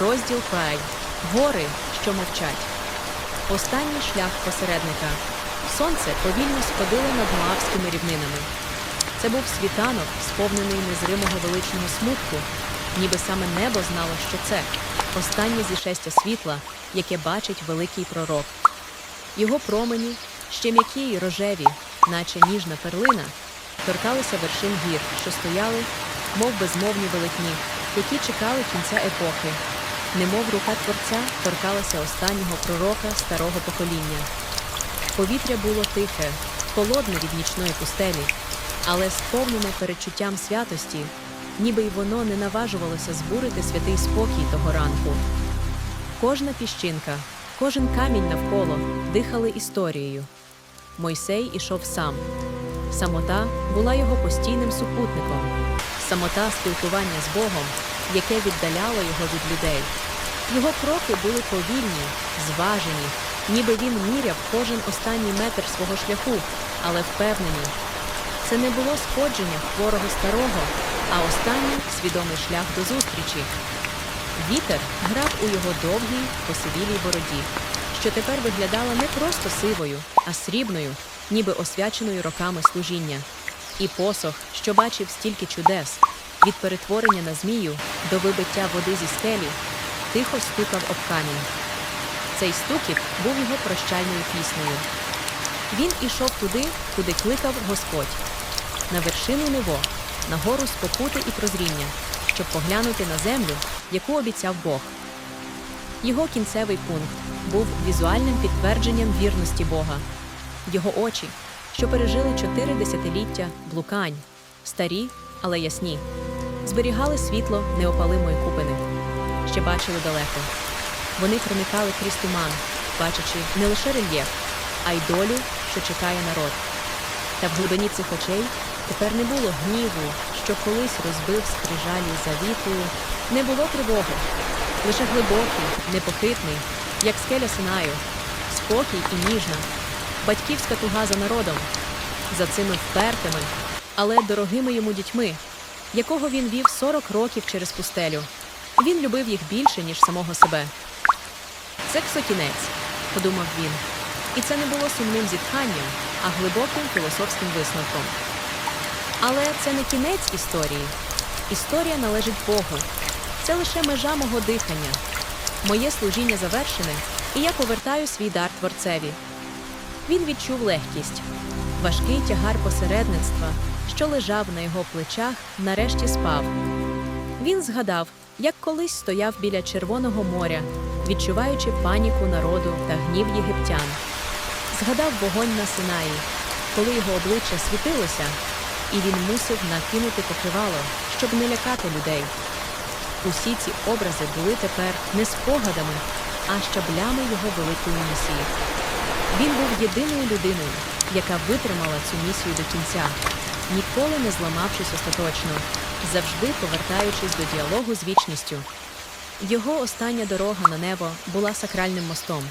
Розділ 5. Гори, що мовчать. Останній шлях посередника. Сонце повільно сходило над Моавськими рівнинами. Це був світанок, сповнений незримого величного смутку, ніби саме небо знало, що це останнє зішестя світла, яке бачить великий пророк. Його промені, ще м'які й рожеві, наче ніжна перлина, торкалися вершин гір, що стояли, мов безмовні велетні, які чекали кінця епохи, немов рука творця торкалася останнього пророка старого покоління. Повітря було тихе, холодне від нічної пустелі, але сповнене перечуттям святості, ніби й воно не наважувалося збурити святий спокій того ранку. Кожна піщинка, кожен камінь навколо дихали історією. Мойсей ішов сам. Самота була його постійним супутником, самота спілкування з Богом, яке віддаляло його від людей. Його кроки були повільні, зважені, ніби він міряв кожен останній метр свого шляху, але впевнені. Це не було сходження хворого старого, а останній свідомий шлях до зустрічі. Вітер грав у його довгій, посивілій бороді, що тепер виглядала не просто сивою, а срібною, ніби освяченою роками служіння. І посох, що бачив стільки чудес, від перетворення на змію до вибиття води зі скелі, тихо стукав об камінь. Цей стукіт був його прощальною піснею. Він ішов туди, куди кликав Господь, на вершину Нево, на гору спокути і прозріння, щоб поглянути на землю, яку обіцяв Бог. Його кінцевий пункт був візуальним підтвердженням вірності Бога. Його очі, що пережили чотири десятиліття блукань, старі, але ясні, зберігали світло неопалимої купини, ще бачили далеко. Вони проникали крізь туман, бачачи не лише рельєф, а й долю, що чекає народ. Та в глибині цих очей тепер не було гніву, що колись розбив скрижалі завіту, не було тривоги, лише глибокий, непохитний, як скеля Синаю, спокій і ніжна, батьківська туга за народом, за цими впертими, але дорогими йому дітьми, якого він вів 40 років через пустелю. Він любив їх більше, ніж самого себе. Це ксотінець, подумав він. І це не було сумним зітханням, а глибоким філософським висновком. Але це не кінець історії. Історія належить Богу. Це лише межа мого дихання. Моє служіння завершене, і я повертаю свій дар творцеві. Він відчув легкість. Важкий тягар посередництва, що лежав на його плечах, нарешті спав. Він згадав, як колись стояв біля Червоного моря, відчуваючи паніку народу та гнів єгиптян. Згадав вогонь на Синаї, коли його обличчя світилося, і він мусив накинути покривало, щоб не лякати людей. Усі ці образи були тепер не спогадами, а щаблями його великої місії. Він був єдиною людиною, яка витримала цю місію до кінця, ніколи не зламавшись остаточно, завжди повертаючись до діалогу з вічністю. Його остання дорога на небо була сакральним мостом,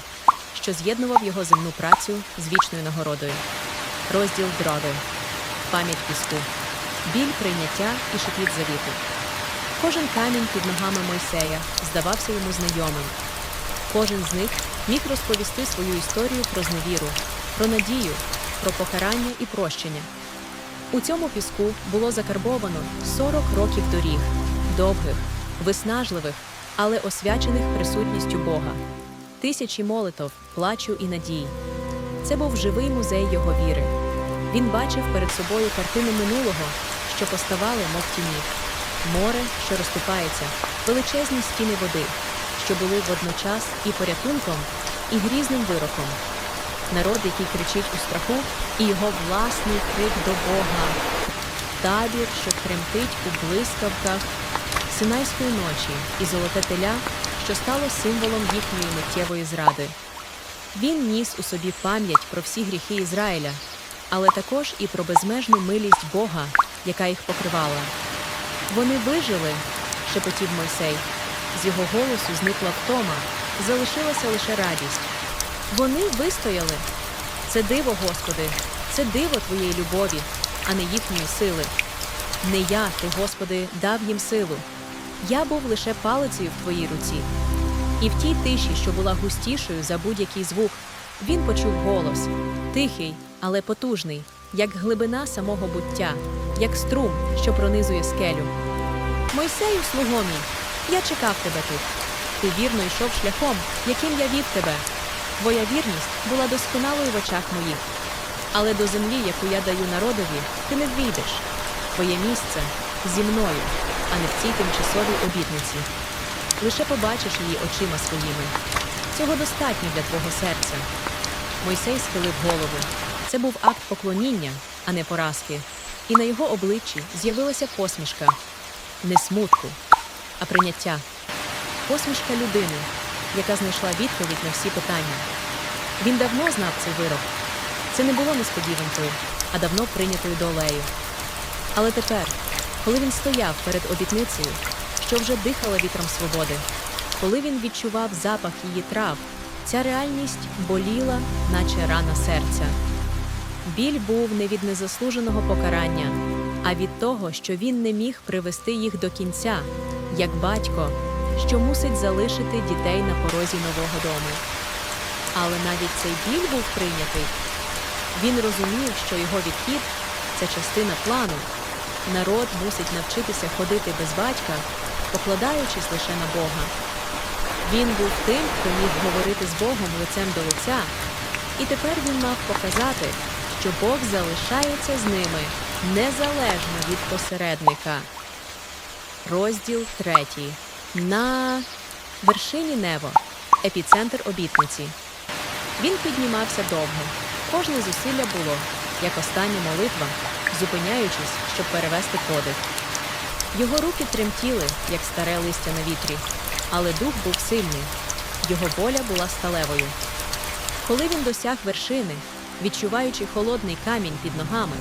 що з'єднував його земну працю з вічною нагородою. Розділ дрови, пам'ять піску, біль прийняття і шепіт завіту. Кожен камінь під ногами Мойсея здавався йому знайомим. Кожен з них міг розповісти свою історію про зневіру, про надію, про покарання і прощення. У цьому піску було закарбовано 40 років доріг, довгих, виснажливих, але освячених присутністю Бога, тисячі молитов, плачу і надій. Це був живий музей його віри. Він бачив перед собою картини минулого, що поставали, мов тіні, море, що розступається, величезні стіни води, що були водночас і порятунком, і грізним вироком. Народ, який кричить у страху, і його власний крик до Бога. Табір, що тремтить у блискавках Синайської ночі, і золоте теля, що стало символом їхньої миттєвої зради. Він ніс у собі пам'ять про всі гріхи Ізраїля, але також і про безмежну милість Бога, яка їх покривала. Вони вижили, шепотів Мойсей. З його голосу зникла втома, залишилася лише радість. Вони вистояли. Це диво, Господи, це диво Твоєї любові, а не їхньої сили. Не я, Ти, Господи, дав їм силу. Я був лише палицею в твоїй руці. І в тій тиші, що була густішою за будь-який звук, він почув голос тихий, але потужний, як глибина самого буття, як струм, що пронизує скелю. Мойсею, слуго мій, я чекав тебе тут. Ти вірно йшов шляхом, яким я вів тебе. Твоя вірність була досконалою в очах моїх. Але до землі, яку я даю народові, ти не ввійдеш. Твоє місце зі мною, а не в цій тимчасовій обітниці. Лише побачиш її очима своїми. Цього достатньо для твого серця. Мойсей схилив голову. Це був акт поклоніння, а не поразки. І на його обличчі з'явилася посмішка не смутку, а прийняття. Посмішка людини, яка знайшла відповідь на всі питання. Він давно знав цей вирок. Це не було несподіванкою, а давно прийнятою долею. Але тепер, коли він стояв перед обітницею, що вже дихала вітром свободи, коли він відчував запах її трав, ця реальність боліла, наче рана серця. Біль був не від незаслуженого покарання, а від того, що він не міг привести їх до кінця, як батько, що мусить залишити дітей на порозі нового дому. Але навіть цей біль був прийнятий. Він розумів, що його відхід це частина плану. Народ мусить навчитися ходити без батька, покладаючись лише на Бога. Він був тим, хто міг говорити з Богом лицем до лиця, і тепер він мав показати, що Бог залишається з ними незалежно від посередника. Розділ третій. На вершині Нево. Епіцентр обітниці. Він піднімався довго. Кожне зусилля було, як остання молитва, зупиняючись, щоб перевести подих. Його руки тремтіли, як старе листя на вітрі, але дух був сильний. Його воля була сталевою. Коли він досяг вершини, відчуваючи холодний камінь під ногами,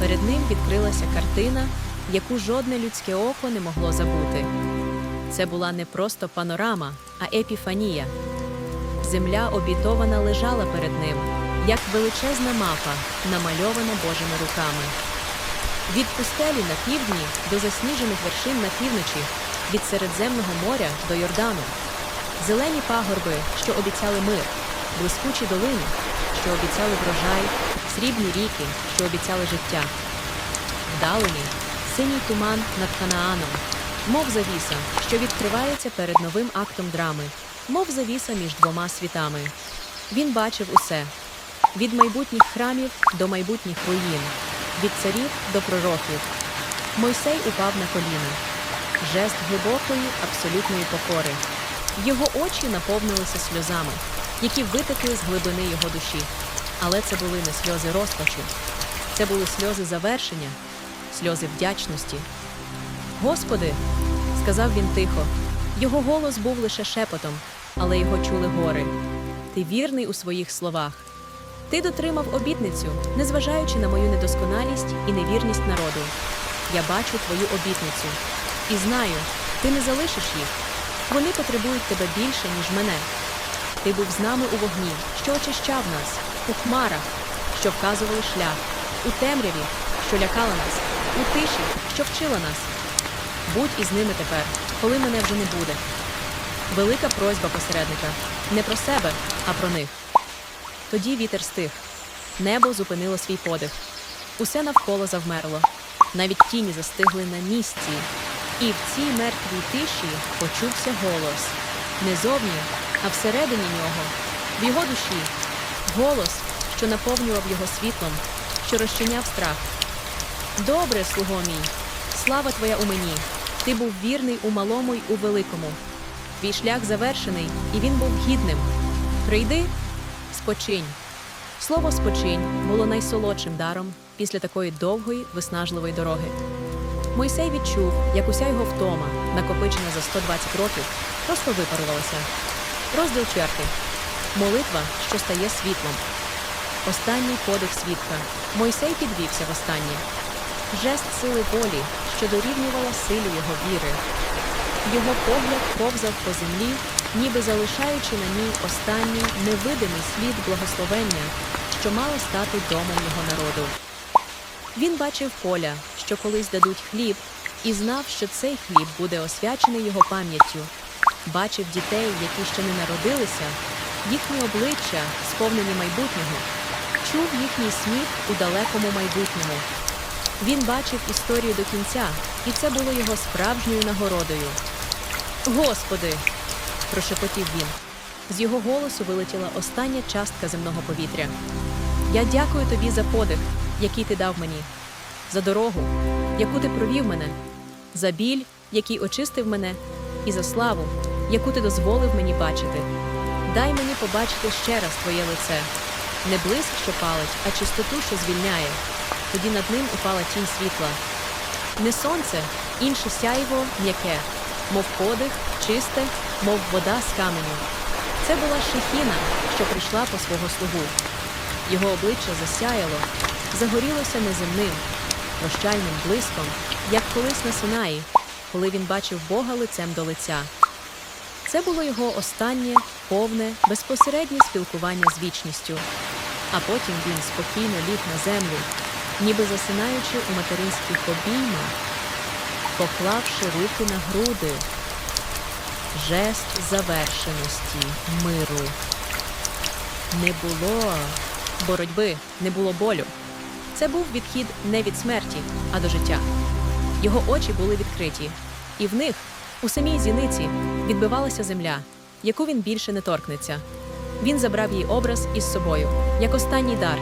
перед ним відкрилася картина, яку жодне людське око не могло забути. Це була не просто панорама, а епіфанія. Земля обітована лежала перед ним, як величезна мапа, намальована Божими руками. Від пустелі на півдні до засніжених вершин на півночі, від Середземного моря до Йордану, зелені пагорби, що обіцяли мир, блискучі долини, що обіцяли врожай, срібні ріки, що обіцяли життя. Вдалині синій туман над Ханааном, мов завіса, що відкривається перед новим актом драми, мов завіса між двома світами. Він бачив усе від майбутніх храмів до майбутніх руїн, від царів до пророків. Мойсей упав на коліна. Жест глибокої, абсолютної покори. Його очі наповнилися сльозами, які витекли з глибини його душі. Але це були не сльози розпачу, це були сльози завершення, сльози вдячності. Господи, сказав він тихо. Його голос був лише шепотом, але його чули гори. Ти вірний у своїх словах. Ти дотримав обітницю, незважаючи на мою недосконалість і невірність народу. Я бачу твою обітницю і знаю, ти не залишиш їх. Вони потребують тебе більше, ніж мене. Ти був з нами у вогні, що очищав нас, у хмарах, що вказували шлях, у темряві, що лякала нас, у тиші, що вчила нас. Будь із ними тепер, коли мене вже не буде. Велика просьба посередника не про себе, а про них. Тоді вітер стих, небо зупинило свій подих. Усе навколо завмерло, навіть тіні застигли на місці, і в цій мертвій тиші почувся голос не зовні, а всередині нього, в його душі, голос, що наповнював його світлом, що розчиняв страх. Добре, слуго мій, слава твоя у мені. Ти був вірний у малому й у великому. Твій шлях завершений, і він був гідним. Прийди, спочинь. Слово спочинь було найсолодшим даром після такої довгої, виснажливої дороги. Мойсей відчув, як уся його втома, накопичена за 120 років, просто випарувалася. Розділ чвертий. Молитва, що стає світлом. Останній подих свідка. Мойсей підвівся востаннє. Жест сили волі, що дорівнювала силі його віри. Його погляд повзав по землі, ніби залишаючи на ній останній невидимий слід благословення, що мало стати домом його народу. Він бачив поля, що колись дадуть хліб, і знав, що цей хліб буде освячений його пам'яттю. Бачив дітей, які ще не народилися, їхні обличчя, сповнені майбутнього, чув їхній сміх у далекому майбутньому. Він бачив історію до кінця, і це було його справжньою нагородою. Господи! прошепотів він. З його голосу вилетіла остання частка земного повітря. Я дякую тобі за подих, який ти дав мені, за дорогу, яку ти провів мене, за біль, який очистив мене, і за славу, яку ти дозволив мені бачити. Дай мені побачити ще раз твоє лице, не блиск, що палить, а чистоту, що звільняє. Тоді над ним упала тінь світла. Не сонце, інше сяйво м'яке, мов подих, чисте, мов вода з каменю. Це була шехіна, що прийшла по свого слугу. Його обличчя засяяло, загорілося неземним, прощальним блиском, як колись на Синаї, коли він бачив Бога лицем до лиця. Це було його останнє, повне, безпосереднє спілкування з вічністю. А потім він спокійно ліг на землю, ніби засинаючи у материнських обіймах, поклавши руки на груди. Жест завершеності, миру. Не було боротьби, не було болю. Це був відхід не від смерті, а до життя. Його очі були відкриті, і в них, у самій зіниці, відбивалася земля, яку він більше не торкнеться. Він забрав їй образ із собою, як останній дар.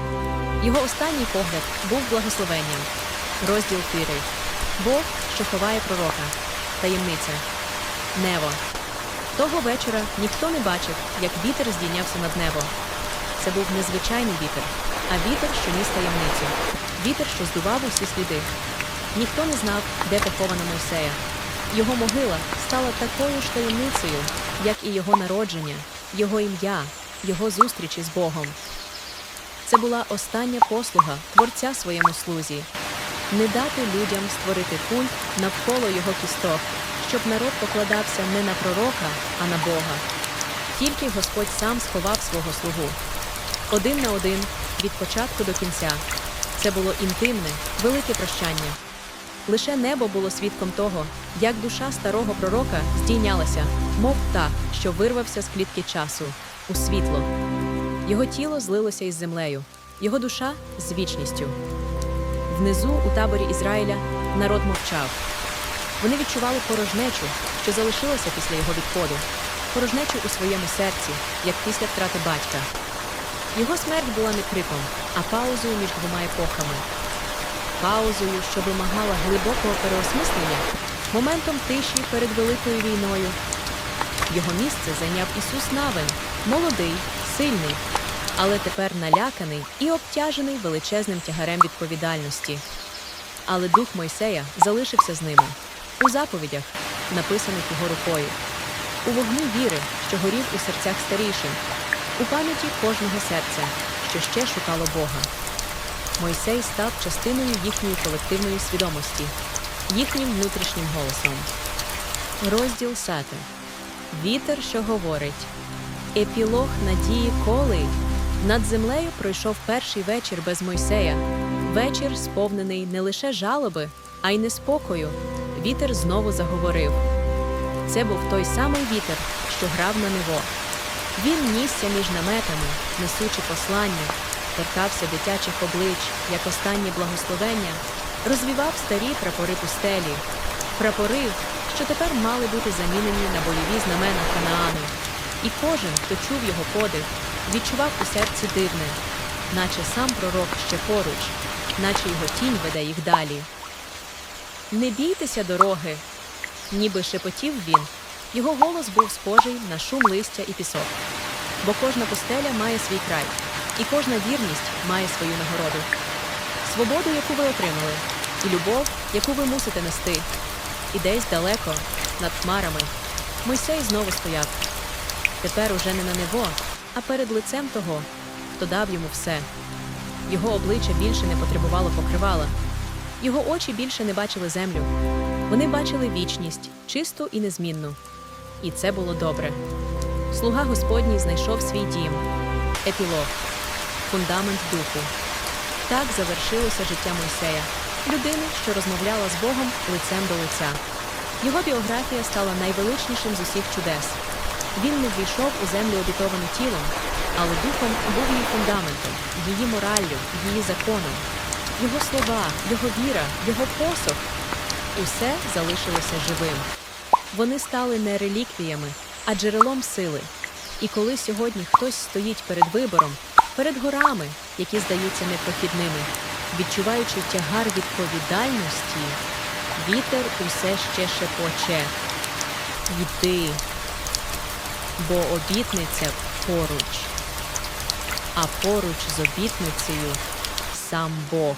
Його останній погляд був благословенням. Розділ Тири. Бог, що ховає пророка, таємниця, небо. Того вечора ніхто не бачив, як вітер здійнявся над небо. Це був незвичайний вітер, а вітер, що ніс таємницю, вітер, що здував усі сліди. Ніхто не знав, де похована Мойсея. Його могила стала такою ж таємницею, як і його народження, його ім'я, його зустрічі з Богом. Це була остання послуга творця своєму слузі не дати людям створити культ навколо його кісток, щоб народ покладався не на пророка, а на Бога. Тільки Господь сам сховав свого слугу. Один на один, від початку до кінця. Це було інтимне, велике прощання. Лише небо було свідком того, як душа старого пророка здійнялася, мов птах, що вирвався з клітки часу, у світло. Його тіло злилося із землею, його душа з вічністю. Внизу, у таборі Ізраїля, народ мовчав. Вони відчували порожнечу, що залишилася після його відходу, порожнечу у своєму серці, як після втрати батька. Його смерть була не криком, а паузою між двома епохами. Паузою, що вимагала глибокого переосмислення, моментом тиші перед великою війною. Його місце зайняв Ісус Навин, молодий, сильний, але тепер наляканий і обтяжений величезним тягарем відповідальності. Але дух Мойсея залишився з ними у заповідях, написаних його рукою, у вогні віри, що горів у серцях старішин, у пам'яті кожного серця, що ще шукало Бога. Мойсей став частиною їхньої колективної свідомості, їхнім внутрішнім голосом. Розділ сати. Вітер, що говорить. Епілог надії коли над землею пройшов перший вечір без Мойсея. Вечір, сповнений не лише жалоби, а й неспокою. Вітер знову заговорив. Це був той самий вітер, що грав на нево. Він нісся між наметами, несучи послання, торкався дитячих облич, як останнє благословення, розвівав старі прапори пустелі, прапори, що тепер мали бути замінені на бойові знамена Ханаану. І кожен, хто чув його подих, відчував у серці дивне, наче сам пророк ще поруч, наче його тінь веде їх далі. Не бійтеся дороги, ніби шепотів він. Його голос був схожий на шум листя і пісок. Бо кожна пустеля має свій край, і кожна вірність має свою нагороду. Свободу, яку ви отримали, і любов, яку ви мусите нести. І десь далеко, над хмарами, Мойсей знову стояв. Тепер уже не на нево, а перед лицем того, хто дав йому все. Його обличчя більше не потребувало покривала. Його очі більше не бачили землю. Вони бачили вічність, чисту і незмінну. І це було добре. Слуга Господній знайшов свій дім, епілог, фундамент духу. Так завершилося життя Мойсея. людини, що розмовляла з Богом лицем до лиця. Його біографія стала найвеличнішим з усіх чудес. Він не ввійшов у землю обітовану тілом, але духом був її фундаментом, її мораллю, її законом. Його слова, його віра, його посох усе залишилося живим. Вони стали не реліквіями, а джерелом сили. І коли сьогодні хтось стоїть перед вибором, перед горами, які здаються непрохідними, відчуваючи тягар відповідальності, вітер усе ще шепоче. Йди, бо обітниця поруч, а поруч з обітницею сам Бог.